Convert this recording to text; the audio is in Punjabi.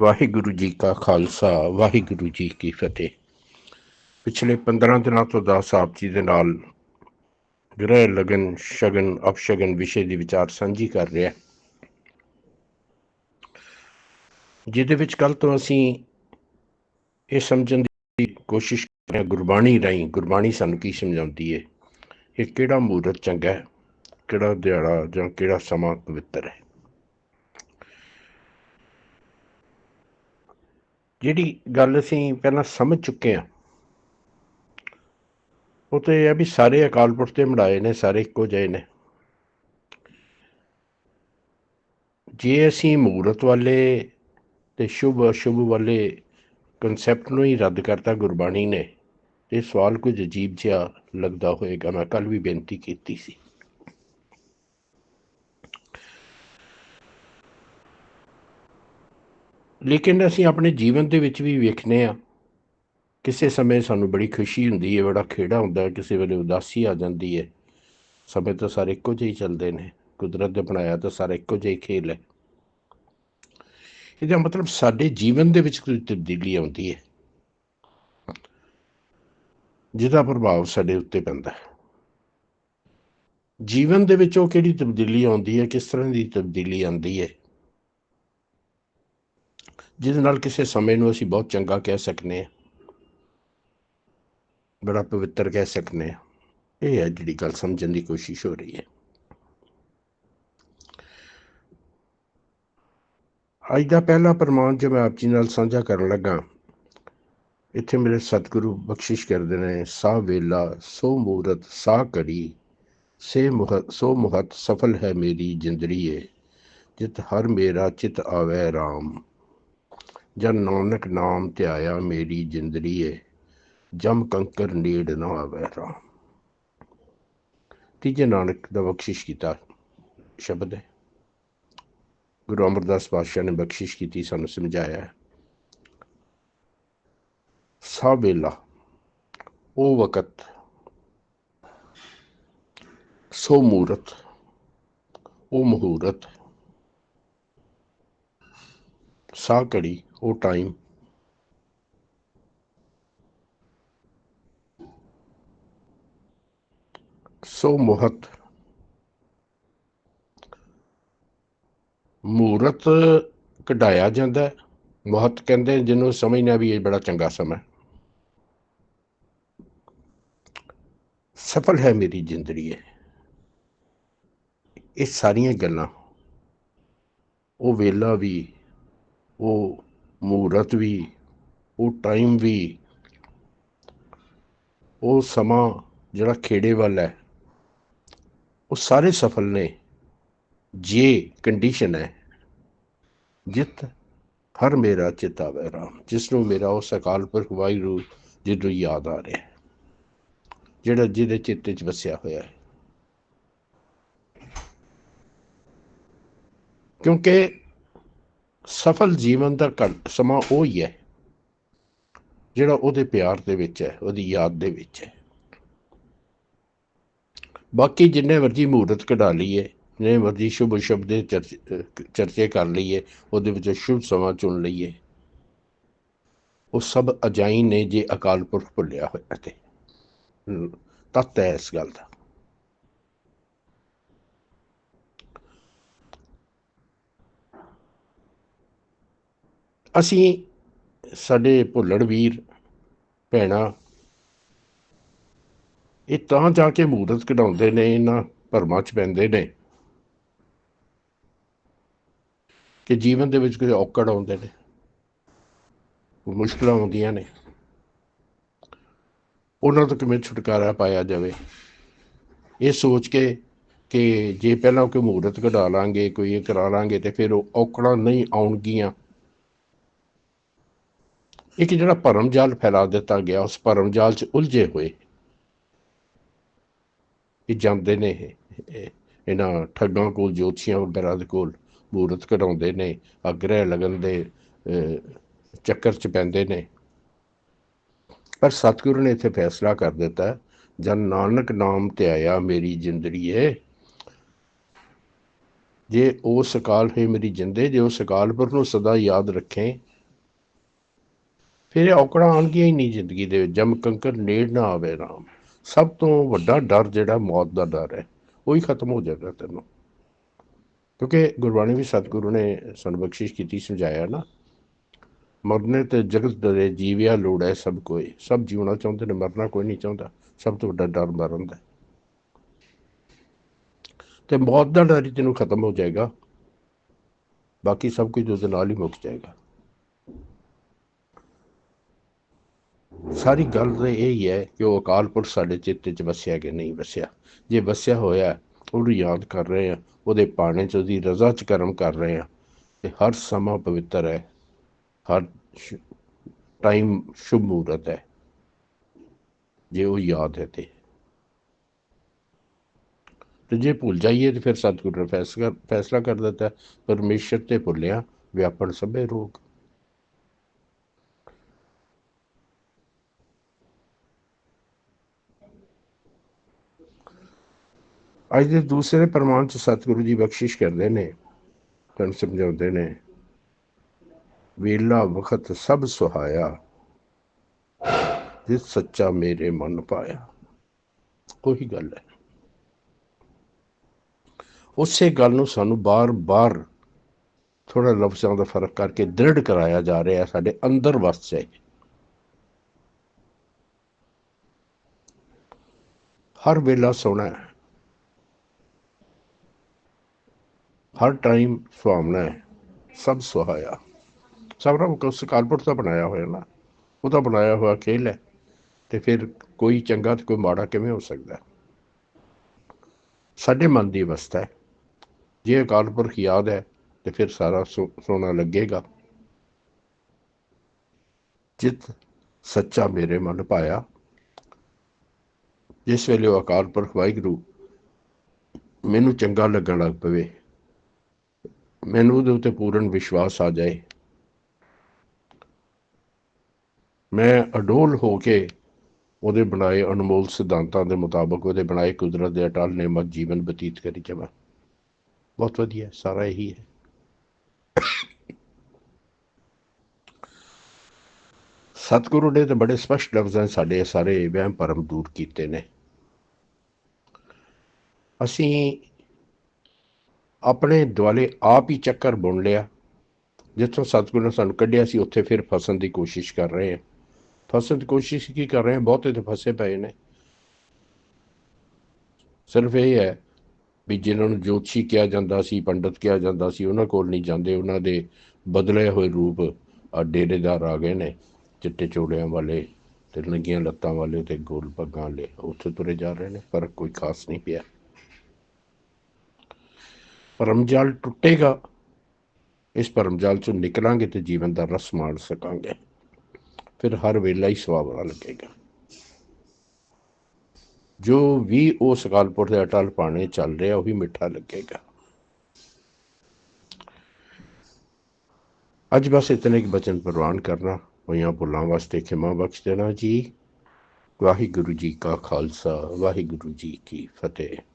ਵਾਹਿਗੁਰੂ ਜੀ ਕਾ ਖਾਲਸਾ, ਵਾਹਿਗੁਰੂ ਜੀ ਕੀ ਫਤਿਹ। ਪਿਛਲੇ 15 ਦਿਨਾਂ ਤੋਂ ਦਾਸ ਸਾਹਿਬ ਜੀ ਦੇ ਨਾਲ ਗ੍ਰਹਿ ਲਗਨ, ਸ਼ਗਨ, ਅਪਸ਼ਗਨ ਵਿਸ਼ੇ ਦੀ ਵਿਚਾਰ ਸਾਂਝੀ ਕਰ ਰਿਹਾ ਜਿਹਦੇ ਵਿੱਚ ਕੱਲ ਤੋਂ ਅਸੀਂ ਇਹ ਸਮਝਣ ਦੀ ਕੋਸ਼ਿਸ਼ ਕਰ ਰਹੇ ਹਾਂ, ਗੁਰਬਾਣੀ ਰਾਹੀਂ, ਗੁਰਬਾਣੀ ਸਾਨੂੰ ਕੀ ਸਮਝਾਉਂਦੀ ਹੈ? ਇਹ ਕਿਹੜਾ ਮੂਰਤ ਚੰਗਾ ਹੈ? ਕਿਹੜਾ ਦਿਹਾੜਾ ਜਾਂ ਕਿਹੜਾ ਸਮਾਂ ਪਵਿੱਤਰ ਹੈ? ਜਿਹੜੀ ਗੱਲ ਅਸੀਂ ਪਹਿਲਾਂ ਸਮਝ ਚੁੱਕੇ ਹਾਂ, ਉਹ ਤੇ ਇਹ ਹੈ ਵੀ ਸਾਰੇ ਅਕਾਲ ਪੁਰਖ ਤੇ ਮੜਾਏ ਨੇ, ਸਾਰੇ ਇੱਕੋ ਜਿਹੇ ਨੇ। ਜੇ ਅਸੀਂ ਮੂਰਤ ਵਾਲੇ ਤੇ ਸ਼ੁਭ ਅਸ਼ੁਭ ਵਾਲੇ ਕਨਸੈਪਟ ਨੂੰ ਹੀ ਰੱਦ ਕਰਤਾ ਗੁਰਬਾਣੀ ਨੇ, ਤੇ ਇਹ ਸਵਾਲ ਕੁਝ ਅਜੀਬ ਜਿਹਾ ਲੱਗਦਾ ਹੋਏਗਾ, ਮੈਂ ਕੱਲ ਵੀ ਬੇਨਤੀ ਕੀਤੀ ਸੀ। ਲੇਕਿਨ ਅਸੀਂ ਆਪਣੇ ਜੀਵਨ ਦੇ ਵਿੱਚ ਵੀ ਵੇਖਨੇ ਆ। ਕਿਸੇ ਸਮੇਂ ਸਾਨੂੰ ਬੜੀ ਖੁਸ਼ੀ ਹੁੰਦੀ ਹੈ ਬੜਾ ਖੇੜਾ ਹੁੰਦਾ ਕਿਸੇ ਵੇਲੇ ਉਦਾਸੀ ਆ ਜਾਂਦੀ ਹੈ ਸਮੇਂ ਤਾਂ ਸਾਰੇ ਇੱਕੋ ਜਿਹੇ ਹੀ ਚੱਲਦੇ ਨੇ, ਕੁਦਰਤ ਨੇ ਬਣਾਇਆ ਤਾਂ ਸਾਰਾ ਇੱਕੋ ਜਿਹਾ ਖੇਲ ਹੈ ਇਹਦਾ ਮਤਲਬ ਸਾਡੇ ਜੀਵਨ ਦੇ ਵਿੱਚ ਕੋਈ ਤਬਦੀਲੀ ਆਉਂਦੀ ਹੈ ਜਿਹਦਾ ਪ੍ਰਭਾਵ ਸਾਡੇ ਉੱਤੇ ਪੈਂਦਾ ਹੈ ਜੀਵਨ ਦੇ ਵਿੱਚ ਉਹ ਕਿਹੜੀ ਤਬਦੀਲੀ ਆਉਂਦੀ ਹੈ ਕਿਸ ਤਰ੍ਹਾਂ ਦੀ ਤਬਦੀਲੀ ਆਉਂਦੀ ਹੈ ਜਿਹਦੇ ਨਾਲ ਕਿਸੇ ਸਮੇਂ ਨੂੰ ਅਸੀਂ ਬਹੁਤ ਚੰਗਾ ਕਹਿ ਸਕਨੇ ਹਾਂ ਬੜਾ ਪਵਿੱਤਰ ਕਹਿ ਸਕਨੇ ਹਾਂ ਇਹ ਹੈ ਜਿਹੜੀ ਗੱਲ ਸਮਝਣ ਦੀ ਕੋਸ਼ਿਸ਼ ਹੋ ਰਹੀ ਹੈ। ਅੱਜ ਦਾ ਪਹਿਲਾ ਪ੍ਰਮਾਣ ਜੋ ਮੈਂ ਆਪ ਜੀ ਨਾਲ ਸਾਂਝਾ ਕਰਨ ਲੱਗਾ, ਇੱਥੇ ਮੇਰੇ ਸਤਿਗੁਰੂ ਬਖਸ਼ਿਸ਼ ਕਰਦੇ ਨੇ ਸਾ ਵੇਲਾ, ਸੋ ਮੂਰਤ ਸਾ ਕੜੀ ਸੇ ਮੁਹਤ, ਸੋ ਮੁਹਤ, ਸਫਲ ਹੈ ਮੇਰੀ ਜਿੰਦੜੀਏ, ਜਿਤ ਹਰ ਮੇਰਾ, ਚਿਤ ਆਵੇ RAM ਜਨ ਨਾਨਕ ਨਾਮ ਧਿਆਇਆ ਮੇਰੀ ਜਿੰਦੜੀਏ, ਜਮ ਕੰਕਰ ਨੀੜ ਨਾ ਆਵੇ ਰਾਮ। ਤੀਜੇ ਨਾਨਕ ਦਾ ਬਖਸ਼ਿਸ਼ ਕੀਤਾ ਸ਼ਬਦ ਹੈ। ਗੁਰੂ ਅਮਰਦਾਸ ਪਾਤਸ਼ਾਹ ਨੇ ਬਖਸ਼ਿਸ਼ ਕੀਤੀ, ਸਾਨੂੰ ਸਮਝਾਇਆ ਹੈ। ਵੇਲਾ, ਉਹ ਵਕਤ ਸੋ ਮੂਰਤ, ਉਹ ਮਹੂਰਤ ਸਾ ਘੜੀ ਉਹ ਟਾਈਮ ਸੋ ਮੁਹਤ ਮੂਰਤ ਕਢਾਇਆ ਜਾਂਦਾ ਹੈ। ਕਹਿੰਦੇ ਜਿਹਨੂੰ ਸਮਝਣਾ ਵੀ ਇਹ ਬੜਾ ਚੰਗਾ ਸਮਾਂ ਸਫਲ ਹੈ ਮੇਰੀ ਜ਼ਿੰਦਗੀ ਹੈ ਇਹ ਸਾਰੀਆਂ ਗੱਲਾਂ, ਉਹ ਵੇਲਾ ਵੀ, ਉਹ ਮੂਰਤ ਵੀ, ਉਹ ਟਾਈਮ ਵੀ, ਉਹ ਸਮਾਂ ਜਿਹੜਾ ਖੇੜੇ ਵੱਲ ਹੈ, ਉਹ ਸਾਰੇ ਸਫਲ ਨੇ, ਜੇ ਕੰਡੀਸ਼ਨ ਹੈ। ਜਿਤ ਹਰ ਮੇਰਾ ਚਿਤਾ ਵੈ ਰਾਮ ਜਿਸ ਨੂੰ ਮੇਰਾ ਉਸ ਅਕਾਲ ਪੁਰਖ ਵਾਹਿਗੁਰੂ ਜੀ ਜਿਹਨੂੰ ਯਾਦ ਆ ਰਿਹਾ ਜਿਹੜਾ ਜਿਹਦੇ ਚਿੱਤ 'ਚ ਵਸਿਆ ਹੋਇਆ ਹੈ। ਕਿਉਂਕਿ ਸਫਲ ਜੀਵਨ ਦਾ ਘੱਟ ਸਮਾਂ ਉਹ ਹੀ ਹੈ ਜਿਹੜਾ ਉਹਦੇ ਪਿਆਰ ਦੇ ਵਿੱਚ ਹੈ ਉਹਦੀ ਯਾਦ ਦੇ ਵਿੱਚ ਹੈ। ਬਾਕੀ ਜਿੰਨੇ ਮਰਜ਼ੀ ਮੂਰਤ ਕਢਾ ਲਈਏ ਜਿੰਨੇ ਮਰਜ਼ੀ ਸ਼ੁਭ ਸ਼ਬਦ ਦੇ ਚਰਚ- ਚਰਚੇ ਕਰ ਲਈਏ ਉਹਦੇ ਵਿੱਚ ਸ਼ੁਭ ਸਮਾਂ ਚੁਣ ਲਈਏ ਉਹ ਸਭ ਅਜਾਈ ਨੇ ਜੇ ਅਕਾਲ ਪੁਰਖ ਭੁੱਲਿਆ ਹੋਇਆ ਤੇ। ਹਮ, ਤੱਤ ਹੈ ਇਸ ਗੱਲ ਦਾ। ਅਸੀਂ ਸਾਡੇ ਭੁੱਲੜ ਵੀਰ, ਭੈਣਾ, ਇਹ ਤਾਂ ਜਾ ਕੇ ਮੂਰਤ ਕਢਾਉਂਦੇ ਨੇ, ਇਹਨਾਂ ਭਰਮਾਂ 'ਚ ਪੈਂਦੇ ਨੇ ਕਿ ਜੀਵਨ ਦੇ ਵਿੱਚ ਕੋਈ ਔਕੜ ਆਉਂਦੇ ਨੇ, ਕੋਈ ਮੁਸ਼ਕਲਾਂ ਆਉਂਦੀਆਂ ਨੇ। ਉਹਨਾਂ ਤੋਂ ਕਿਵੇਂ ਛੁਟਕਾਰਾ ਪਾਇਆ ਜਾਵੇ? ਇਹ ਸੋਚ ਕੇ ਕਿ ਜੇ ਪਹਿਲਾਂ ਕੋਈ ਮੂਰਤ ਕਢਾ ਲਾਂਗੇ, ਕੋਈ ਇਹ ਕਰਾ ਲਾਂਗੇ ਤੇ ਫਿਰ ਉਹ ਔਕੜਾਂ ਨਹੀਂ ਆਉਣਗੀਆਂ। ਇੱਕ ਜਿਹੜਾ ਭਰਮ ਜਾਲ ਫੈਲਾ ਦਿੱਤਾ ਗਿਆ, ਉਸ ਭਰਮ ਜਾਲ 'ਚ ਉਲਝੇ ਹੋਏ। ਇਹ ਜਾਂਦੇ ਨੇ ਇਹਨਾਂ ਠੱਗਾਂ ਕੋਲ, ਜੋਤਸ਼ੀਆਂ ਵਗੈਰਾ ਦੇ ਕੋਲ ਮੂਰਤ ਕਢਾਉਂਦੇ ਨੇ ਅਗਰੇ ਲਗਨ ਦੇ ਚੱਕਰ 'ਚ ਪੈਂਦੇ ਨੇ। ਪਰ ਸਤਿਗੁਰੂ ਨੇ ਇੱਥੇ ਫੈਸਲਾ ਕਰ ਦਿੱਤਾ, ਜਨ ਨਾਨਕ ਨਾਮ ਤੇ ਆਇਆ ਮੇਰੀ ਜਿੰਦੜੀ ਏ ਜੇ ਉਹ ਸਕਾਲ ਹੈ ਮੇਰੀ ਜਿੰਦੇ, ਜੇ ਉਸ ਅਕਾਲਪੁਰ ਨੂੰ ਸਦਾ ਯਾਦ ਰੱਖੇ ਫਿਰ ਔਕੜਾਂ ਆਉਣਗੀਆਂ ਹੀ ਨਹੀਂ ਜ਼ਿੰਦਗੀ ਦੇ ਵਿੱਚ ਜਮ ਕੰਕਰ ਨੇੜ ਨਾ ਆਵੇ ਰਾਮ। ਸਭ ਤੋਂ ਵੱਡਾ ਡਰ ਜਿਹੜਾ ਮੌਤ ਦਾ ਡਰ ਹੈ, ਉਹ ਹੀ ਖਤਮ ਹੋ ਜਾਏਗਾ ਤੈਨੂੰ। ਕਿਉਂਕਿ ਗੁਰਬਾਣੀ ਵੀ ਸਤਿਗੁਰੂ ਨੇ ਸਾਨੂੰ ਬਖਸ਼ਿਸ਼ ਕੀਤੀ, ਸਮਝਾਇਆ ਨਾ, ਮਰਨੇ ਤੇ ਜਗਤ ਡਰੇ ਜੀਵਿਆ ਹੈ ਸਭ ਕੋਈ। ਸਭ ਜੀਉਣਾ ਚਾਹੁੰਦੇ ਨੇ, ਮਰਨਾ ਕੋਈ ਨਹੀਂ ਚਾਹੁੰਦਾ। ਸਭ ਤੋਂ ਵੱਡਾ ਡਰ ਮਰਨ ਦਾ ਤੇ ਮੌਤ ਦਾ ਡਰ ਹੀ ਤੈਨੂੰ ਖਤਮ ਹੋ ਜਾਏਗਾ। ਬਾਕੀ ਸਭ ਕੁਝ ਉਹਦੇ ਨਾਲ ਹੀ ਮੁੱਕ ਜਾਏਗਾ। ਸਾਰੀ ਗੱਲ ਤਾਂ ਇਹ ਹੀ ਹੈ ਕਿ ਉਹ ਅਕਾਲ ਪੁਰਖ ਸਾਡੇ ਚਿੱਤ 'ਚ ਵਸਿਆ ਕਿ ਨਹੀਂ ਵਸਿਆ। ਜੇ ਵਸਿਆ ਹੋਇਆ ਉਹਨੂੰ ਯਾਦ ਕਰ ਰਹੇ ਆ ਉਹਦੇ ਪਾਣੇ 'ਚ ਉਹਦੀ ਰਜ਼ਾ 'ਚ ਕਰਮ ਕਰ ਰਹੇ ਆ ਤੇ ਹਰ ਸਮਾਂ ਪਵਿੱਤਰ ਹੈ, ਹਰ ਟਾਈਮ ਸ਼ੁਭ ਮੂਰਤ ਹੈ, ਜੇ ਉਹ ਯਾਦ ਹੈ ਤੇ। ਤੇ ਜੇ ਭੁੱਲ ਜਾਈਏ ਤੇ ਫਿਰ ਸਤਿਗੁਰੂ ਨੇ ਫੈਸਲਾ ਫੈਸਲਾ ਕਰ ਦਿੱਤਾ, ਪਰਮੇਸ਼ਰ ਤੇ ਭੁੱਲਿਆ, ਵਿਆਪਣ ਸਭੇ ਰੋਗ। ਅੱਜ ਦੇ ਦੂਸਰੇ ਪ੍ਰਮਾਣ ਚ ਸਤਿਗੁਰੂ ਜੀ ਬਖਸ਼ਿਸ਼ ਕਰਦੇ ਨੇ ਤੁਹਾਨੂੰ ਸਮਝਾਉਂਦੇ ਨੇ। ਵੇਲਾ ਵਖਤ ਸਭ ਸੁਹਾਇਆ, ਜਿਸ ਸੱਚਾ ਮੇਰੇ ਮਨ ਪਾਇਆ। ਕੋਈ ਗੱਲ ਹੈ। ਉਸੇ ਗੱਲ ਨੂੰ ਸਾਨੂੰ ਬਾਰ-ਬਾਰ ਥੋੜਾ ਲਫ਼ਜ਼ਾਂ ਦਾ ਫ਼ਰਕ ਕਰਕੇ ਦ੍ਰਿੜ ਕਰਾਇਆ ਜਾ ਰਿਹਾ ਸਾਡੇ ਅੰਦਰ ਵਸ ਜਾਏ। ਹਰ ਵੇਲਾ ਸੋਣਾ ਹੈ। ਹਰ ਟਾਈਮ ਸੁਹਾਵਣਾ ਹੈ, ਸਭ ਸੁਹਾਇਆ। ਸਭ ਨੂੰ ਉਸ ਕਾਲਪੁਰ ਦਾ ਬਣਾਇਆ ਹੋਇਆ ਨਾ ਉਹਦਾ ਬਣਾਇਆ ਹੋਇਆ ਖੇਲ ਹੈ, ਤੇ ਫਿਰ ਕੋਈ ਚੰਗਾ ਤੇ ਕੋਈ ਮਾੜਾ ਕਿਵੇਂ ਹੋ ਸਕਦਾ ਸਾਡੇ ਮਨ ਦੀ ਅਵਸਥਾ ਹੈ। ਜੇ ਅਕਾਲ ਪੁਰਖ ਯਾਦ ਹੈ, ਤੇ ਫਿਰ ਸਾਰਾ ਸੋ- ਸੋਹਣਾ ਲੱਗੇਗਾ। ਜਿਤ ਸੱਚਾ ਮੇਰੇ ਮਨ ਪਾਇਆ। ਜਿਸ ਵੇਲੇ ਉਹ ਅਕਾਲ ਪੁਰਖ ਵਾਹਿਗੁਰੂ ਮੈਨੂੰ ਚੰਗਾ ਲੱਗਣ ਲੱਗ ਪਵੇ ਮੈਨੂੰ ਉਹਦੇ ਉੱਤੇ ਪੂਰਨ ਵਿਸ਼ਵਾਸ ਆ ਜਾਏ। ਮੈਂ ਅਡੋਲ ਹੋ ਕੇ ਉਹਦੇ ਬਣਾਏ ਅਨਮੋਲ ਸਿਧਾਂਤਾਂ ਦੇ ਮੁਤਾਬਕ ਉਹਦੇ ਬਣਾਏ ਕੁਦਰਤ ਦੇ ਅਟਲ ਨੇਮਤ ਜੀਵਨ ਬਤੀਤ ਕਰੀ ਜਾਵਾਂ। ਬਹੁਤ ਵਧੀਆ, ਸਾਰਾ ਇਹੀ ਹੈ। ਸਤਿਗੁਰੂ ਨੇ ਤਾਂ ਬੜੇ ਸਪਸ਼ਟ ਲਫ਼ਜ਼ਾਂ 'ਚ ਸਾਡੇ ਸਾਰੇ ਵਹਿਮ ਭਰਮ ਦੂਰ ਕੀਤੇ ਨੇ। ਅਸੀਂ ਆਪਣੇ ਦੁਆਲੇ ਆਪ ਹੀ ਚੱਕਰ ਬੁਣ ਲਿਆ। ਜਿੱਥੋਂ ਸਤਿਗੁਰੂ ਨੇ ਸਾਨੂੰ ਕੱਢਿਆ ਸੀ, ਉੱਥੇ ਫਿਰ ਫਸਣ ਦੀ ਕੋਸ਼ਿਸ਼ ਕਰ ਰਹੇ ਹਾਂ। ਫਸਣ ਦੀ ਕੋਸ਼ਿਸ਼ ਕੀ ਕਰ ਰਹੇ ਹਾਂ? ਬਹੁਤੇ ਤੇ ਫਸੇ ਪਏ ਨੇ। ਸਿਰਫ ਇਹ ਹੈ ਵੀ ਜਿਨ੍ਹਾਂ ਨੂੰ ਜੋਤਸ਼ੀ ਕਿਹਾ ਜਾਂਦਾ ਸੀ, ਪੰਡਤ ਕਿਹਾ ਜਾਂਦਾ ਸੀ, ਉਹਨਾਂ ਕੋਲ ਨਹੀਂ ਜਾਂਦੇ। ਉਹਨਾਂ ਦੇ ਬਦਲੇ ਹੋਏ ਰੂਪ ਆ ਡੇਰੇਦਾਰ ਆ ਗਏ ਨੇ, ਚਿੱਟੇ ਚੋਲਿਆਂ ਵਾਲੇ ਤੇ ਨੰਗੀਆਂ ਲੱਤਾਂ ਵਾਲੇ ਤੇ ਗੋਲ ਪੱਗਾਂ ਵਾਲੇ। ਉੱਥੇ ਤੁਰੇ ਜਾ ਰਹੇ ਨੇ, ਪਰ ਕੋਈ ਖਾਸ ਨਹੀਂ ਪਿਆ। ਭਰਮ ਜਾਲ ਟੁੱਟੇਗਾ। ਇਸ ਭਰਮ ਜਾਲ ਚੋਂ ਨਿਕਲਾਂਗੇ ਤੇ ਜੀਵਨ ਦਾ ਰਸ ਮਾਣ ਸਕਾਂਗੇ। ਫਿਰ ਹਰ ਵੇਲਾ ਹੀ ਸੁਹਾਵਣਾ ਲੱਗੇਗਾ। ਜੋ ਵੀ ਉਸ ਅਕਾਲਪੁਰ ਦੇ ਅਟਲ ਪਾਣੇ ਚੱਲ ਰਿਹਾ, ਉਹ ਵੀ ਮਿੱਠਾ ਲੱਗੇਗਾ। ਅੱਜ ਬਸ ਇਤਨੇ ਕੁ ਬਚਨ ਪ੍ਰਵਾਨ ਕਰਨਾ। ਹੋਈਆਂ ਭੁੱਲਾਂ ਵਾਸਤੇ ਖਿਮਾ ਬਖਸ਼ ਦੇਣਾ ਜੀ। ਵਾਹਿਗੁਰੂ ਜੀ ਕਾ ਖਾਲਸਾ, ਵਾਹਿਗੁਰੂ ਜੀ ਕੀ ਫਤਿਹ।